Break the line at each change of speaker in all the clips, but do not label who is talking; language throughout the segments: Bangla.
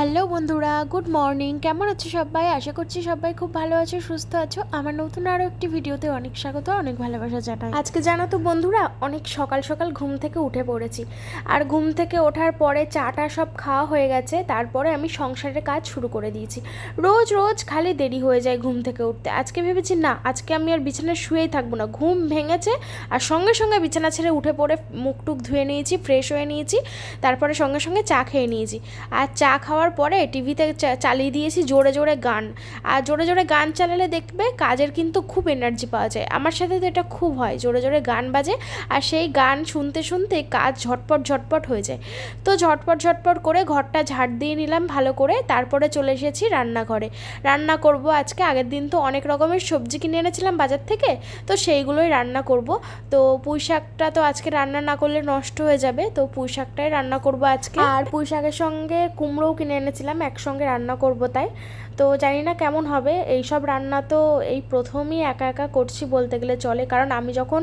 হ্যালো বন্ধুরা, গুড মর্নিং। কেমন আছো সবাই? আশা করছি সবাই খুব ভালো আছো, সুস্থ আছো। আমার নতুন আরও একটি ভিডিওতে অনেক স্বাগত, অনেক ভালোবাসা জানাই। আজকে জানো তো বন্ধুরা, অনেক সকাল সকাল ঘুম থেকে উঠে পড়েছি। আর ঘুম থেকে ওঠার পরে চাটা সব খাওয়া হয়ে গেছে, তারপরে আমি সংসারের কাজ শুরু করে দিয়েছি। রোজ রোজ খালি দেরি হয়ে যায় ঘুম থেকে উঠতে। আজকে ভেবেছি, না, আজকে আমি আর বিছানায় শুয়েই থাকব না। ঘুম ভেঙেছে আর সঙ্গে সঙ্গে বিছানা ছেড়ে উঠে পড়ে মুখ টুক ধুয়ে নিয়েছি ফ্রেশ হয়ে নিয়েছি, তারপরে সঙ্গে সঙ্গে চা খেয়ে নিয়েছি। আর চা খাওয়ার পরে টিভিতে চালিয়ে দিয়েছি জোরে জোরে গান। আর জোরে জোরে গান চালালে দেখবে কাজের কিন্তু খুব এনার্জি পাওয়া যায়। আমার সাথে তো এটা খুব হয়, জোরে জোরে গান বাজে আর সেই গান শুনতে শুনতে কাজ ঝটপট ঝটপট হয়ে যায়। তো ঝটপট ঝটপট করে ঘরটা ঝাড় দিয়ে নিলাম ভালো করে, তারপরে চলে এসেছি রান্নাঘরে। রান্না করব আজকে, আগের দিন তো অনেক রকমের সবজি কিনে এনেছিলাম বাজার থেকে, তো সেইগুলোই রান্না করব। তো পুঁই শাকটা তো আজকে রান্না না করলে নষ্ট হয়ে যাবে, তো পুঁই শাকটাই রান্না করব আজকে। আর পুঁই শাকের সঙ্গে কুমড়োও কিনে এনেছিলাম একসঙ্গে রান্না করব তাই। তো জানি না কেমন হবে। এই সব রান্না তো এই প্রথমই একা একা করছি বলতে গেলে চলে। কারণ আমি যখন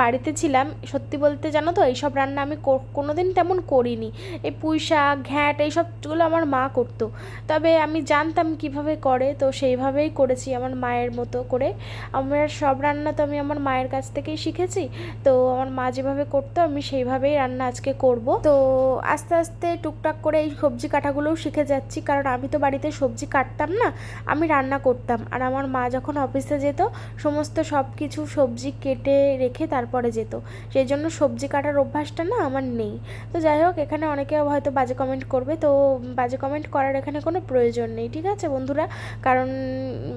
বাড়িতে ছিলাম, সত্যি বলতে জানো তো, এইসব রান্না আমি কোনো দিন তেমন করিনি। এই পুঁই শাক, ঘ্যাঁট এইসবগুলো আমার মা করতো। তবে আমি জানতাম কীভাবে করে, তো সেইভাবেই করেছি আমার মায়ের মতো করে। আমার সব রান্না তো আমি আমার মায়ের কাছ থেকেই শিখেছি। তো আমার মা যেভাবে করতো, আমি সেইভাবেই রান্না আজকে করব। তো আস্তে আস্তে টুকটাক করে এই সবজি কাটাগুলোও শিখে যাচ্ছি। কারণ আমি তো বাড়িতে সবজি কাটতাম আমি রান্না করতাম। আর আমার মা যখন অফিসে যেত, সমস্ত সব কিছু সবজি কেটে রেখে তারপরে যেত। সেই জন্য সবজি কাটার অভ্যাসটা না আমার নেই। তো যাই হোক, এখানে অনেকে হয়তো বাজে কমেন্ট করবে। তো বাজে কমেন্ট করার এখানে কোনো প্রয়োজন নেই, ঠিক আছে বন্ধুরা? কারণ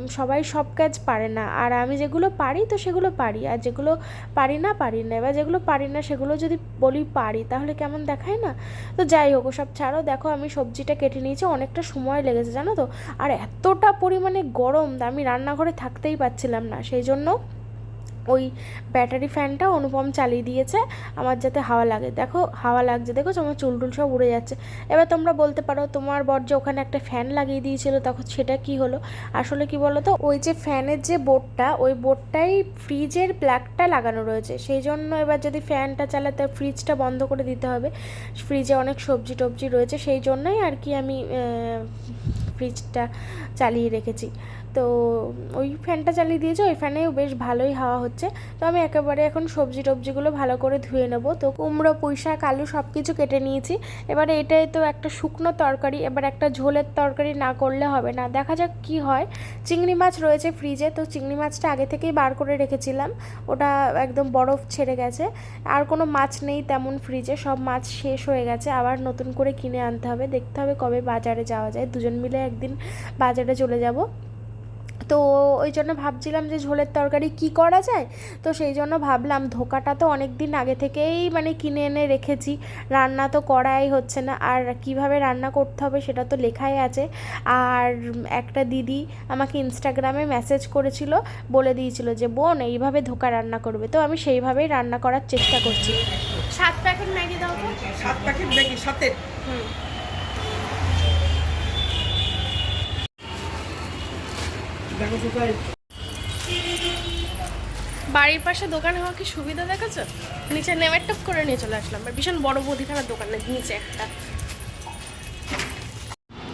সবাই সব কাজ পারে না। আর আমি যেগুলো পারি, তো সেগুলো পারি। আর যেগুলো পারি না পারি না। এবার যেগুলো পারি না, সেগুলো যদি বলি পারি, তাহলে কেমন দেখায় না? তো যাই হোক, ওসব ছাড়ো। দেখো, আমি সবজিটা কেটে নিয়েছি, অনেকটা সময় লেগেছে, জানো তো? আর এতটা পরিমাণে গরম আমি রান্নাঘরে থাকতেই পারছিলাম না। সেই জন্য ওই ব্যাটারি ফ্যানটা অনুপম চালিয়ে দিয়েছে, আমার যাতে হাওয়া লাগে। দেখো, হাওয়া লাগছে দেখো আমার চুল টুল সব উড়ে যাচ্ছে। এবার তোমরা বলতে পারো, তোমার বর যে ওখানে একটা ফ্যান লাগিয়ে দিয়েছিল, তখন সেটা কি হলো? আসলে কি বলো তো ওই যে ফ্যানের যে বোর্ডটা, ওই বোর্ডটাই ফ্রিজের প্লাগটা লাগানো রয়েছে। সেই জন্য এবার যদি ফ্যানটা চালাতে ফ্রিজটা বন্ধ করে দিতে হবে। ফ্রিজে অনেক সবজি টবজি রয়েছে, সেই জন্যই আর কি আমি ফ্রিজটা চালিয়ে রেখেছি। তো ওই ফ্যানটা চালিয়ে দিয়েছে, ওই ফ্যানেও বেশ ভালোই হাওয়া হচ্ছে। তো আমি একেবারে এখন সবজি টবজিগুলো ভালো করে ধুয়ে নেব। তো কুমড়ো পুঁই শাক আলু সব কিছু কেটে নিয়েছি। এবারে এটাই তো একটা শুকনো তরকারি, এবার একটা ঝোলের তরকারি না করলে হবে না। দেখা যাক কি হয়। চিংড়ি মাছ রয়েছে ফ্রিজে, তো চিংড়ি মাছটা আগে থেকেই বার করে রেখেছিলাম। ওটা একদম বরফ ছেড়ে গেছে। আর কোনো মাছ নেই তেমন ফ্রিজে, সব মাছ শেষ হয়ে গেছে। আবার নতুন করে কিনে আনতে হবে। দেখতে হবে কবে বাজারে যাওয়া যায়। দুজন মিলে একদিন বাজারে চলে যাব। তো ওই জন্য ভাবছিলাম যে ঝোলের তরকারি কি করা যায়? তো সেই জন্য ভাবলাম ধোকাটা তো অনেক দিন আগে থেকেই মানে কিনে এনে রেখেছি। রান্না তো করাই হচ্ছে না। আর কীভাবে রান্না করতে হবে সেটা তো লেখাই আছে। আর একটা দিদি আমাকে ইনস্টাগ্রামে মেসেজ করেছিল বলে দিয়েছিল যে বোন এইভাবে ধোকা রান্না করবে। তো আমি সেইভাবেই রান্না করার চেষ্টা করছি। সাত প্যাকেট ম্যাগি দাও তো।
সাত প্যাকেট ম্যাগি সাথে
হুম
দেখো কোথায়
বাড়ির পাশে দোকান হওয়া কি সুবিধা দেখেছ? নিচে নেমে টপ করে নিয়ে চলে আসলাম। ভীষণ বড় মুদিখানার দোকান নিচে একটা।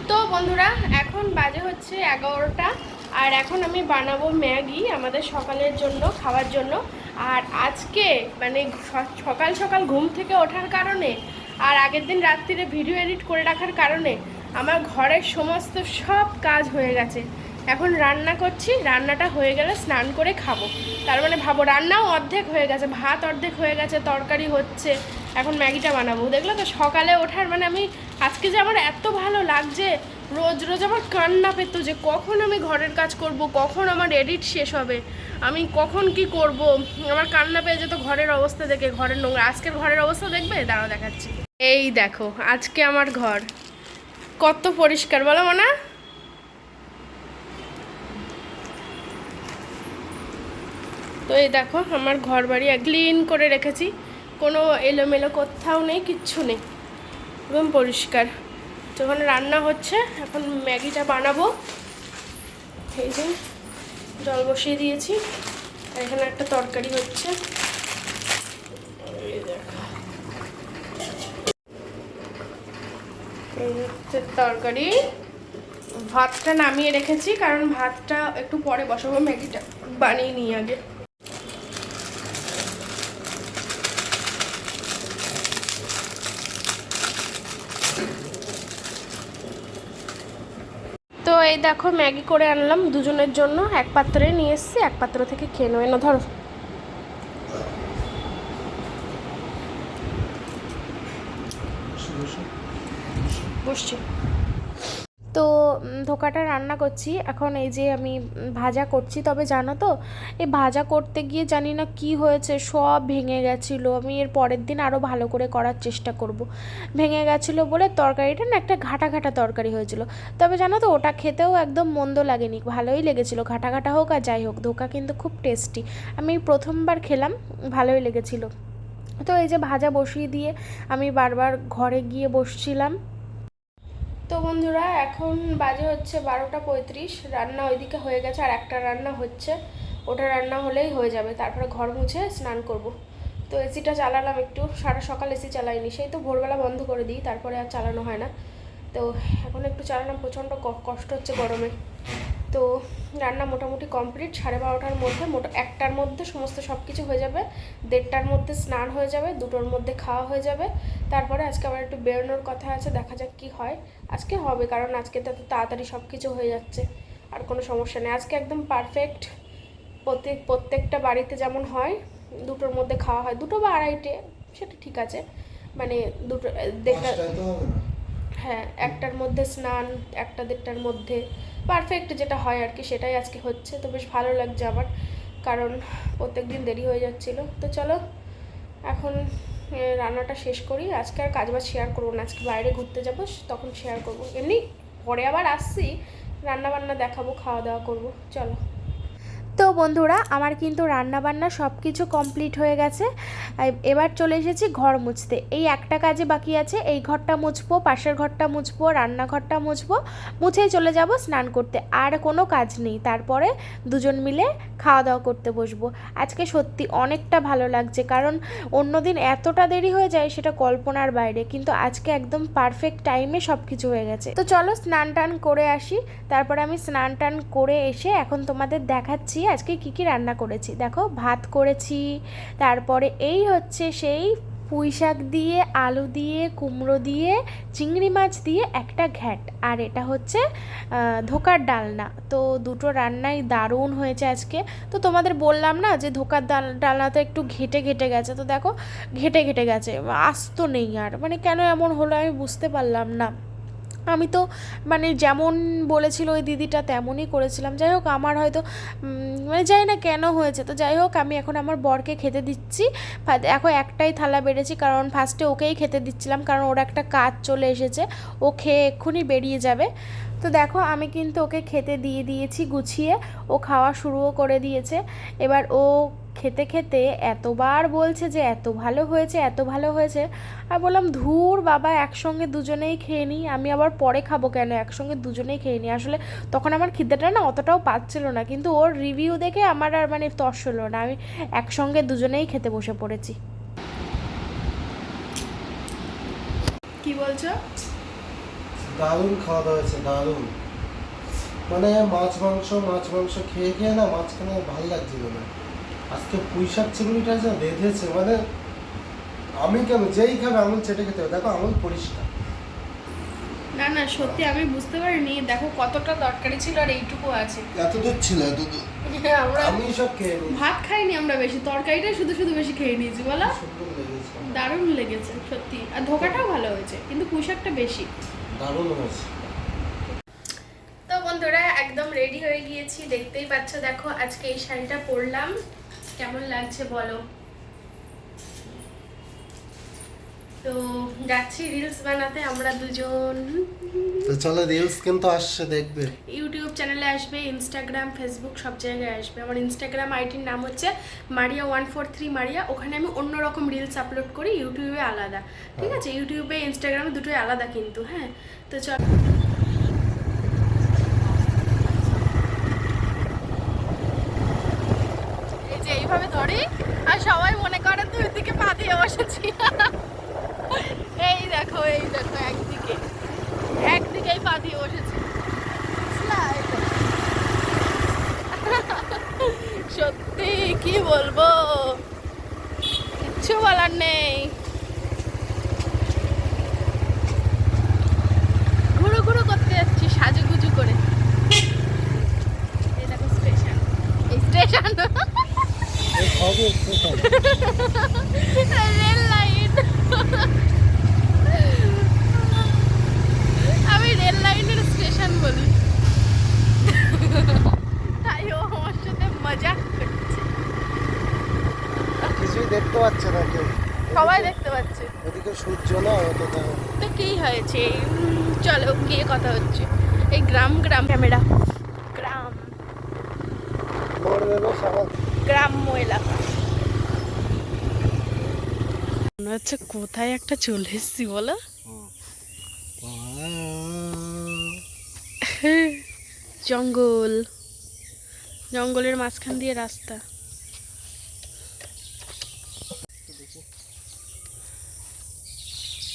তো বন্ধুরা, এখন বাজে হচ্ছে এগারোটা, আর এখন আমি বানাবো ম্যাগি আমাদের সকালের জন্য, খাওয়ার জন্য। আর আজকে মানে সকাল সকাল ঘুম থেকে ওঠার কারণে, আর আগের দিন রাত্রিরে ভিডিও এডিট করে রাখার কারণে, আমার ঘরের সমস্ত সব কাজ হয়ে গেছে। এখন রান্না করছি, রান্নাটা হয়ে গেলে স্নান করে খাব। তার মানে ভাবো, রান্নাও অর্ধেক হয়ে গেছে, ভাত অর্ধেক হয়ে গেছে, তরকারি হচ্ছে, এখন ম্যাগিটা বানাবো। দেখল তো সকালে ওঠার মানে আমি, আজকে যে আমার এত ভালো লাগছে, রোজ রোজ আমার কান্না পেত যে কখন আমি ঘরের কাজ করব, কখন আমার এডিট শেষ হবে, আমি কখন কি করব, আমার কান্না পেয়ে যেত ঘরের অবস্থা দেখে, ঘরের নোংরা, আজকের ঘরের অবস্থা দেখবে? দাঁড়াও দেখাচ্ছি। এই দেখো, আজকে আমার ঘর। কত পরিষ্কার, বলো মনা। তো এই দেখো, আমার ঘর বাড়ি ক্লিন করে রেখেছি। কোনো এলোমেলো কোথাও নেই, কিচ্ছু নেই। একদম পরিষ্কার। তো ওখানে রান্না হচ্ছে, এখন ম্যাগিটা বানাবো। এই যে, জল বসিয়ে দিয়েছি। আর এখানে একটা তরকারি হচ্ছে। হচ্ছে তরকারি। ভাতটা নামিয়ে রেখেছি, কারণ ভাতটা একটু পরে বসাবো, ম্যাগিটা বানিয়ে নিই আগে। এই দেখো ম্যাগি করে আনলাম দুজনের জন্য। এক পাত্রে নিয়ে এসছি, এক পাত্র থেকে খেয়ে নেবে না ধরো। বসছি। ধোকাটা রান্না করছি। এখন এই যে আমি ভাজা করছি, তবে জানো তো, এই ভাজা করতে গিয়ে জানি না কি হয়েছে, সব ভেঙে গেছিল। আমি এর পরের দিন আরও ভালো করে করার চেষ্টা করব। ভেঙে গেছিল বলে তরকারিটা না একটা ঘাটা ঘাটা তরকারি হয়েছিল। তবে জানো তো, ওটা খেতেও একদম মন্দ লাগেনি, ভালোই লেগেছিলো। ঘাটা ঘাটা হোক আর যাই হোক, ধোকা কিন্তু খুব টেস্টি। আমি প্রথমবার খেলাম, ভালোই লেগেছিলো। তো এই যে ভাজা বসিয়ে দিয়ে আমি বারবার ঘরে গিয়ে বসছিলাম। তো বন্ধুরা, এখন বাজে হচ্ছে বারোটা পঁয়ত্রিশ। রান্না ওইদিকে হয়ে গেছে, আর একটা রান্না হচ্ছে। ওটা রান্না হলেই হয়ে যাবে। তারপরে ঘর মুছে স্নান করব। তো এসিটা চালালাম একটু। সারা সকাল এসি চালাইনি। সেই তো ভোরবেলা বন্ধ করে দিই, তারপরে আর চালানো হয় না। তো এখন একটু চালানো প্রচণ্ড কষ্ট হচ্ছে গরমে। তো রান্না মোটামুটি কমপ্লিট সাড়ে বারোটার মধ্যে মোটা একটার মধ্যে সমস্ত সব কিছু হয়ে যাবে। দেড়টার মধ্যে স্নান হয়ে যাবে দুটোর মধ্যে খাওয়া হয়ে যাবে। তারপরে আজকে আবার একটু বেরোনোর কথা আছে দেখা যাক কি হয়। আজকে হবে কারণ আজকে তো এত তাড়াতাড়ি সব কিছু হয়ে যাচ্ছে আর কোনো সমস্যা নেই। আজকে একদম পারফেক্ট প্রত্যেক প্রত্যেকটা বাড়িতে যেমন হয় দুটোর মধ্যে খাওয়া হয়। দুটো বা আড়াইটে সেটা ঠিক আছে। মানে দুটো দেড়টা হ্যাঁ একটার মধ্যে স্নান একটা দেড়টার মধ্যে পারফেক্ট যেটা হয় আর কি, সেটাই আজকে হচ্ছে। তো বেশ ভালো লাগছে আমার, কারণ প্রত্যেক দিন দেরি হয়ে যাচ্ছিল। তো চলো, এখন রান্নাটা শেষ করি। আজকে আর কাজবাজ শেয়ার করব না, আজকে বাইরে ঘুরতে যাব, তখন শেয়ার করব। এমনি পরে আবার আসছি রান্না বান্না দেখাবো, খাওয়া দাওয়া করব। চলো। তো বন্ধুরা, আমার কিন্তু রান্না বান্না সব কিছু কমপ্লিট হয়ে গেছে। এবার চলে এসেছি ঘর মুছতে। এই একটা কাজে বাকি আছে। এই ঘরটা মুছবো, পাশের ঘরটা মুছবো, রান্নাঘরটা মুছবো মুছেই চলে যাব স্নান করতে। আর কোনো কাজ নেই। তারপরে দুজন মিলে খাওয়া দাওয়া করতে বসবো। আজকে সত্যি অনেকটা ভালো লাগছে। কারণ অন্যদিন এতটা দেরি হয়ে যায়, সেটা কল্পনার বাইরে। কিন্তু আজকে একদম পারফেক্ট টাইমে সব কিছু হয়ে গেছে। তো চলো স্নান টান করে আসি। তারপরে আমি স্নান টান করে এসে এখন তোমাদের দেখাচ্ছি আজকে কি কি রান্না করেছি? দেখো, ভাত করেছি, তারপরে এই হচ্ছে সেই পুঁই শাক দিয়ে, আলু দিয়ে, কুমড়ো দিয়ে, চিংড়ি মাছ দিয়ে একটা ঘ্যাট। আর এটা হচ্ছে ধোকার ডালনা। তো দুটো রান্নাই দারুণ হয়েছে আজকে। তো তোমাদের বললাম না যে ধোকার ডাল ডালনাতে একটু ঘেটে ঘেটে গেছে। তো দেখো, ঘেটে ঘেটে গেছে। আস্ত নেই আর। মানে কেন এমন হলো আমি বুঝতে পারলাম না। আমি তো মানে যেমন বলেছিল ওই দিদিটা তেমনই করেছিলাম। যাই হোক, আমার হয়তো মানে জানি না কেন হয়েছে। তো যাই হোক, আমি এখন আমার বরকে খেতে দিচ্ছি। এখন একটাই থালা বেড়েছি, কারণ ফার্স্টে ওকেই খেতে দিচ্ছিলাম, কারণ ওর একটা কাজ চলে এসেছে। ও খেয়ে এক্ষুনি বেরিয়ে যাবে। তো দেখো, আমি কিন্তু ওকে খেতে দিয়ে দিয়েছি, গুছিয়ে। ও খাওয়া শুরুও করে দিয়েছে। এবার ও খেতে খেতে এতবার বলছে যে এত ভালো হয়েছে এত ভালো হয়েছে। আর বললাম ধুর বাবা একসঙ্গে দুজনেই খেয়ে নিই। আমি আবার পরে খাব কেন? একসঙ্গে দুজনেই খেয়ে নিই। আসলে তখন আমার খিদেটা না অতটাও পাচ্ছিল না কিন্তু ওর রিভিউ দেখে আমার আর মানে তস হলো না। আমি একসঙ্গে দুজনেই খেতে বসে পড়েছি। কি বলছো?
দারুণ খাওয়া দাওয়া হয়েছে দারুণ। মানে মাছ মাংস মাছ মাংস খেয়ে খেয়ে না মাঝখানে ভালো লাগছিল না। আজকে পুঁই শাক চিংড়িটা যে রেঁধেছে মানে আমি কেন যেই খাবে আঙুল চেটে খেতে হবে দেখো আঙুল পরিষ্কার।
না না সত্যি আমি বুঝতে পারিনি দেখো কতটা দরকারি ছিল আর এইটুকু আছে।
এত দূর ছিল এত দূর আমি সব খেয়ে
ভাত খাইনি আমরা বেশি তরকারিটাই শুধু শুধু বেশি খেয়ে নিয়েছি বলো। দারুণ লেগেছে সত্যি। আর ধোকাটাও ভালো হয়েছে কিন্তু পোশাকটা বেশি।
দারুণ হয়েছে।
তো বন্ধুরা একদম রেডি হয়ে গিয়েছি দেখতেই পাচ্ছ দেখো আজকে এই শাড়িটা পরলাম। কেমন লাগছে বলো? তো যাচ্ছি রিলস বানাতে আমরা দুজন।
তো চলো রিলস কিন্তু আসছে দেখবে।
ইউটিউব চ্যানেলে আসবে ইনস্টাগ্রাম ফেসবুক সব জায়গায় আসবে। আমার ইনস্টাগ্রাম আইডির নাম হচ্ছে Maria one four three Maria ওখানে আমি অন্যরকম রিলস আপলোড করি ইউটিউবে আলাদা। ঠিক আছে? ইউটিউবে ইনস্টাগ্রামে দুটোই আলাদা কিন্তু হ্যাঁ? তো চল এই যে এইভাবে ধরি, আর সবাই মনে করে দুই দিকে পা দিয়ে বসেছি। এই দেখো এই দেখো, একদিকে।
একদিকেই পা দিয়ে বসেছি। সত্যি, কি বলব? কিচ্ছু বলার নেই ঘুরু ঘুরু করতে যাচ্ছি সাজুগুজু করে এই দেখো স্টেশন এই স্টেশন
এই সবই স্টেশন
রেল লাইন আমি রেল লাইনের স্টেশন বলি তাই ও আমার সাথে মজা করছে
কিছুই দেখতে পাচ্ছে না কেউ
সবাই দেখতে পাচ্ছে
ওদিকে সূর্য না ওটা
তো কি হয়েছে? চলো গিয়ে কথা হচ্ছে। এই গ্রাম গ্রাম। ক্যামেরা। গ্রাম। গ্রাম্য এলাকা। মনে হচ্ছে কোথায় একটা চলে এসছি বলো? জঙ্গল। জঙ্গলের মাঝখান দিয়ে রাস্তা।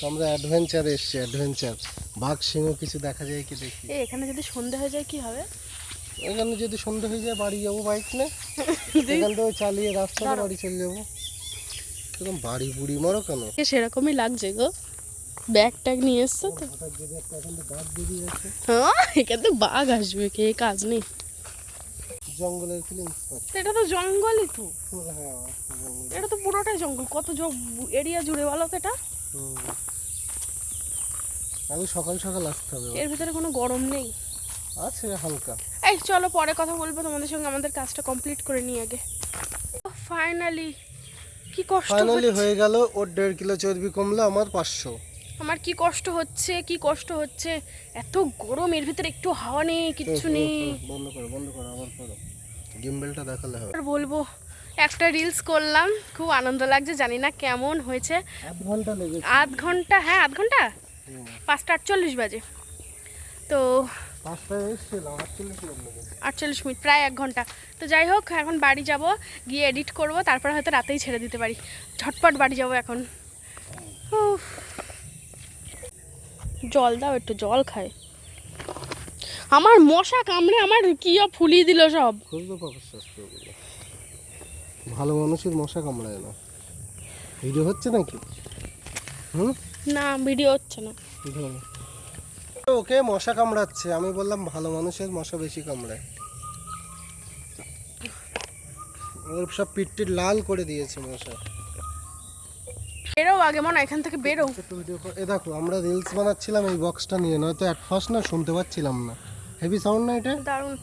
আমরা অ্যাডভেঞ্চার এসছি অ্যাডভেঞ্চার বাঘ সিংহ কিছু দেখা যায় কি দেখি?
এখানে যদি সন্ধে হয়ে যায় কি হবে?
এখানে যদি সন্ধ্যে হয়ে যায় বাড়ি যাব বাইক নিয়ে। এখান থেকে চালিয়ে রাস্তাটা বাড়ি চলে যাব। এরকম বাড়ি বুড়ি মারো কেন?
এ সেরকমই লাগছে গো। ব্যাগ ট্যাগ নিয়ে এসছো তো। হ্যাঁ এখানে তো বাঘ আসবে কে কাজ নেই।
জঙ্গলের ফিলিংস
এটা তো জঙ্গলই তো।
হ্যাঁ
এটা তো পুরোটাই জঙ্গল। কত এরিয়া জুড়ে বলো তো এটা?
আমি সকাল সকাল আসতে হবে
এর ভিতরে কোনো গরম নেই।
আছে হালকা।
এই চলো পরে কথা বলব তোমাদের সঙ্গে আমাদের কাজটা কমপ্লিট করে নিই আগে। ফাইনালি কি কষ্ট
ফাইনালি হয়ে গেল ওর দেড় কিলো চর্বি কমলো আমার পাঁচশো।
আমার কি কষ্ট হচ্ছে কি কষ্ট হচ্ছে? এত গরম এর ভিতরে একটু হাওয়া নেই কিচ্ছু নেই।
বন্ধ করো বন্ধ করো আবার করো। গিম্বেলটা দেখালে হবে।
আর বলব একটা রিলস করলাম খুব আনন্দ লাগছে জানি না কেমন হয়েছে।
আধ ঘণ্টা লেগেছে।
আধ ঘণ্টা হ্যাঁ আধ
ঘণ্টা।
পাঁচটা আটচল্লিশ বাজে। তো
আটচল্লিশ মিনিট
প্রায় এক ঘণ্টা। তো যাই হোক এখন বাড়ি যাব গিয়ে এডিট করব তারপরে হয়তো রাতেই ছেড়ে দিতে পারি। ঝটপট বাড়ি যাব এখন। জল দাও একটু জল খায় আমার মশা কামড়ে আমার কি ফুলিয়ে দিল সব।
ভালো মানুষের মশা কামড়ায় না। ভিডিও হচ্ছে নাকি? হুম?
না ভিডিও হচ্ছে না।
ওকে মশা কামড়াচ্ছে। আমি বললাম ভালো মানুষের মশা বেশি কামড়ায়। ওর সব পিঠটি লাল করে দিয়েছে মশা।
বেরো আগে মনে এখান থেকে বেরো।
এ দেখো আমরা রিলস বানাচ্ছিলাম এই বক্সটা নিয়ে নয়তো অ্যাট ফার্স্ট না শুনতে পাচ্ছিলাম না। হেভি সাউন্ড না এটা?
দারুণ।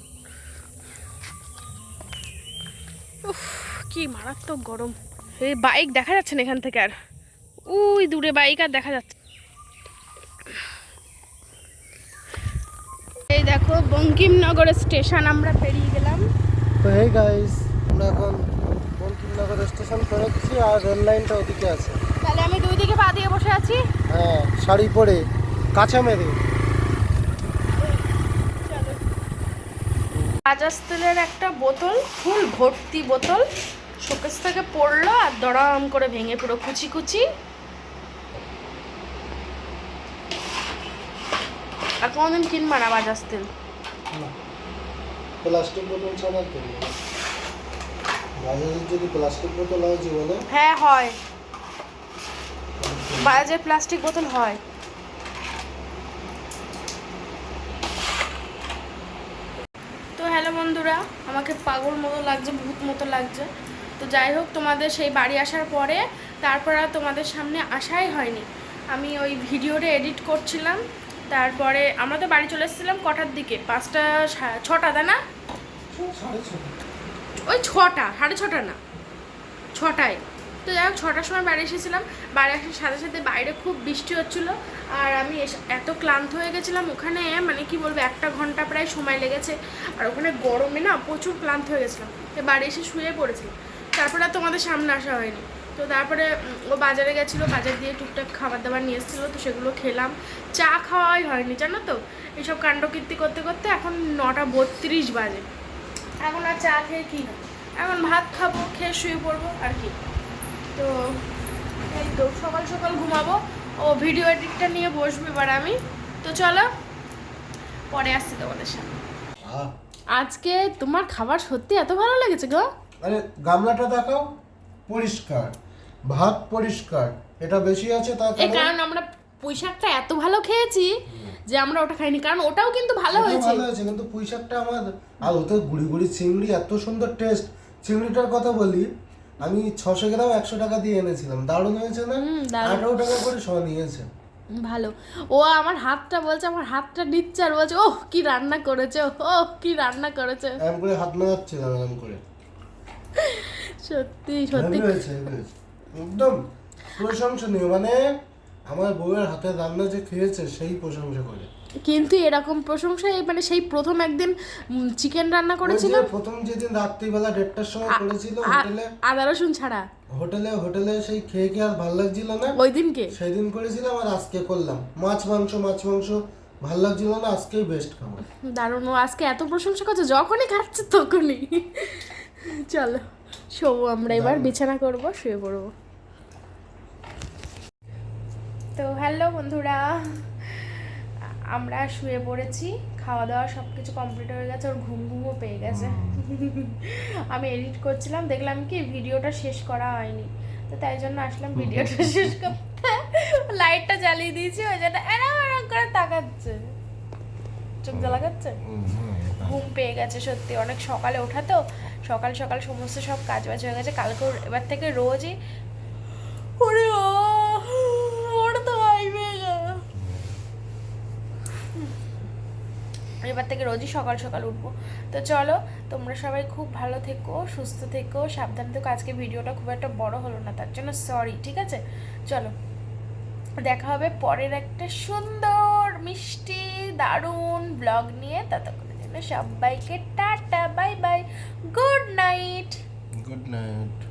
উফ কি মারাত্মক গরম। এই বাইক দেখা যাচ্ছে না এখান থেকে আর। উই দূরে বাইক আর দেখা যাচ্ছে এই দেখো বঙ্কিমনগর স্টেশন আমরা পেরিয়ে গেলাম।
তো এই গাইস আমরা এখন বঙ্কিমনগর স্টেশন পেরোচ্ছি আর রেল লাইনটা ওদিকে আছে।
তাহলে আমি দুই দিকে পা দিয়ে বসে আছি।
হ্যাঁ শাড়ি পরে কাঁচা মেরে।
বাজাজ তেলের একটা বোতল ফুল ভর্তি বোতল শোকেস থেকে পড়ল আর দড়াম করে ভেঙে পুরো কুচি কুচি। আর কোনোদিন কিনবা না বাজাজ তেল।
প্লাস্টিক বোতল ছাড়া কিনবো না। বাজারের যদি প্লাস্টিক বোতল হয় জীবনে?
হ্যাঁ হয়। বাজাজের প্লাস্টিক বোতল হয়। তো হ্যালো বন্ধুরা আমাকে পাগল মতো লাগছে ভূত মতো লাগছে। তো যাই হোক তোমাদের সেই বাড়ি আসার পরে তারপর আর তোমাদের সামনে আসাই হয়নি। আমি ওই ভিডিওটা এডিট করছিলাম। তারপরে আমরা তো বাড়ি চলে এসেছিলাম কটার দিকে? পাঁচটা ছটা, তাই না? ওই ছটা, সাড়ে ছটা না? ছটায়। তো যাই হোক, ছটার সময় বাড়ি এসেছিলাম। বাড়ি আসার সাথে সাথে বাইরে খুব বৃষ্টি হচ্ছিল। আর আমি এত ক্লান্ত হয়ে গেছিলাম ওখানে মানে কি বলব, একটা ঘণ্টা প্রায় সময় লেগেছে। আর ওখানে গরমে না প্রচুর ক্লান্ত হয়ে গেছিলাম। বাড়ি এসে শুয়ে পড়েছিলাম তারপরে আর তোমাদের সামনে আসা হয়নি। তো তারপরে ও বাজারে গেছিল বাজার দিয়ে টুকটাক খাবার দাবার নিয়ে এসেছিল তো সেগুলো খেলাম। চা খাওয়াই হয়নি জানো তো? এইসব কাণ্ডকীর্তি করতে করতে এখন নটা বত্রিশ বাজে। এখন আর চা খেয়ে কী হবে এখন ভাত খাব খেয়ে শুয়ে পড়ব আর কি। তো এই তো সকাল সকাল ঘুমাবো। ও ভিডিও এডিটটা নিয়ে বসবো এবার আমি। তো চলো
পরে আসছি তোমাদের সামনে। আজকে তোমার খাবার সত্যি এত ভালো লেগেছে গো?
আরে গামলাটা দেখাও পরিষ্কার। ভাত পরিষ্কার। এটা বেশি আছে তার
এই
কারণ-
আমরা পুঁই শাকটা এত ভালো খেয়েছি যে আমরা ওটা খাইনি কারণ ওটাও কিন্তু ভালো হয়েছে।
ভালো হয়েছে কিন্তু পুঁই শাকটা আমার আর ওতে গুড়ি গুড়ি চিংড়ি এত সুন্দর টেস্ট চিংড়িটার কথা বলি আমি ছশো গ্রাম একশো টাকা দিয়ে এনেছিলাম। দারুণ হয়েছে না। আঠারো টাকা করে সব নিয়েছে।
ভালো। ও আমার হাতটা বলছে আমার হাতটা নিচ্ছে আর বলছে ওহ কি রান্না করেছে ওহ কি রান্না করেছে।
এরম করে হাত মেলাচ্ছিলাম এরম করে।
সত্যি সত্যি।
একদম। প্রশংসনীয় মানে আমার বউয়ের হাতের রান্না যে খেয়েছে সেই প্রশংসা করে।
কিন্তু এরকম প্রশংসা এই মানে সেই প্রথম একদিন চিকেন রান্না করেছিলাম
প্রথম যেদিন রাত্রিবেলা দেড়টার সময় করেছিল হোটেলে।
আদা রসুন ছাড়া?
হোটেলে হোটেলে সেই খেয়ে খেয়ে আর ভালো লাগছিল না?
ওই দিনকে?
সেই দিন করেছিলাম আর আজকে করলাম। মাছ মাংস মাছ মাংস ভালো লাগছিল না আজকেই বেস্ট খাবার
দারুণ আজকে এত প্রশংসা করছে যখনই খাচ্ছে তখনই। চলো। শোবো আমরা এবার বিছানা করব শুয়ে পড়ব। তো হ্যালো বন্ধুরা। আমরা শুয়ে পড়েছি খাওয়া দাওয়া সব কিছু কমপ্লিট হয়ে গেছে ওর ঘুম ঘুমও পেয়ে গেছে। আমি এডিট করছিলাম দেখলাম কি ভিডিওটা শেষ করা হয়নি। তো তাই জন্য আসলাম ভিডিওটা শেষ করতে। লাইটটা জ্বালিয়ে দিয়েছি ওই জন্য এরম এরম করে তাকাচ্ছে। চোখ জ্বালাগাচ্ছে ঘুম পেয়ে গেছে সত্যি। অনেক সকালে ওঠা তো। সকাল সকাল সমস্ত সব কাজ বাজ হয়ে গেছে। কালকে এবার থেকে রোজই ওরে ও ওর তো এবার থেকে রোজই সকাল সকাল উঠবো। তো চলো তোমরা সবাই খুব ভালো থেকো সুস্থ থেকো সাবধানে থেকো। আজকে ভিডিওটা খুব একটা বড় হলো না তার জন্য সরি ঠিক আছে? চলো দেখা হবে পরের একটা সুন্দর মিষ্টি দারুণ ব্লগ নিয়ে ততক্ষণের জন্য সবাইকে tata bye bye good night
good night